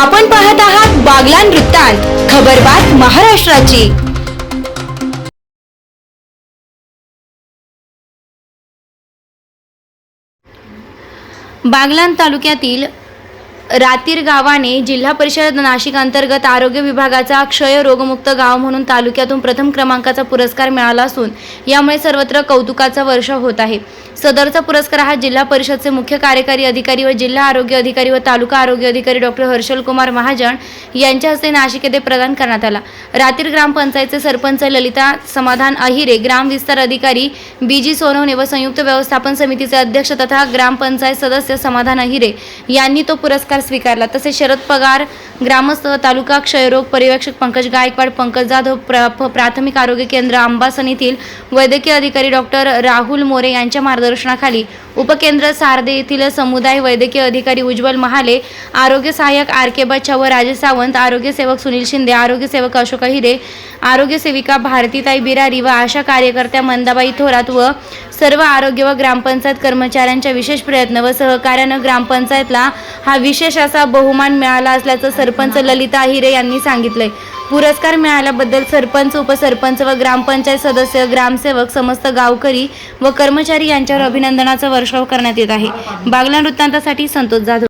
आपण पाहत आहात बागलान वृत्तांत खबरबात महाराष्ट्राची. बागलान तालुक्यातील रातीर गावाने जिल्हा परिषद नाशिक अंतर्गत आरोग्य विभागाचा क्षय रोगमुक्त गाव म्हणून तालुक्यातून प्रथम क्रमांकाचा पुरस्कार मिळाला असून यामुळे सर्वत्र कौतुकाचा वर्ष होत आहे. सदरचा पुरस्कार हा जिल्हा परिषदचे मुख्य कार्यकारी अधिकारी व जिल्हा आरोग्य अधिकारी व तालुका आरोग्य अधिकारी डॉक्टर हर्षल कुमार महाजन यांच्या हस्ते नाशिक येथे प्रदान करण्यात आला. रातीर ग्रामपंचायतचे सरपंच ललिता समाधान अहिरे ग्राम विस्तार अधिकारी बी जी सोनवणे व संयुक्त व्यवस्थापन समितीचे अध्यक्ष तथा ग्रामपंचायत सदस्य समाधान अहिरे यांनी तो पुरस्कार स्वीकारला. तसेच शरद पगार ग्रामस्थ तालुका क्षयरोग पर्यवेक्षक पंकज गायकवाड पंकज जाधव प्र प्राथमिक आरोग्य केंद्र आंबासन येथील वैद्यकीय अधिकारी डॉक्टर राहुल मोरे यांच्या मार्गदर्शनाखाली उपकेंद्र सारदे येथील समुदाय वैद्यकीय अधिकारी उज्ज्वल महाले आरोग्य सहाय्यक आर के बच्चा व राजेश सावंत आरोग्य सेवक सुनील शिंदे आरोग्य सेवक अशोक हिरे आरोग्य सेविका भारतीताई बिरारी व आशा कार्यकर्त्या मंदाबाई थोरात व सर्व आरोग्य व ग्रामपंचायत कर्मचाऱ्यांच्या विशेष प्रयत्न व सहकार्यानं ग्रामपंचायतला हा विशेष असा बहुमान मिळाला असल्याचं सरपंच ललिता हिरे यांनी सांगितलंय. पुरस्कार मिळाल्याबद्दल सरपंच उपसरपंच व ग्रामपंचायत सदस्य ग्रामसेवक समस्त गावकरी व कर्मचारी यांच्यावर अभिनंदनाचा वर्षाव करण्यात येत आहे. बागला वृत्तांतासाठी संतोष जाधव.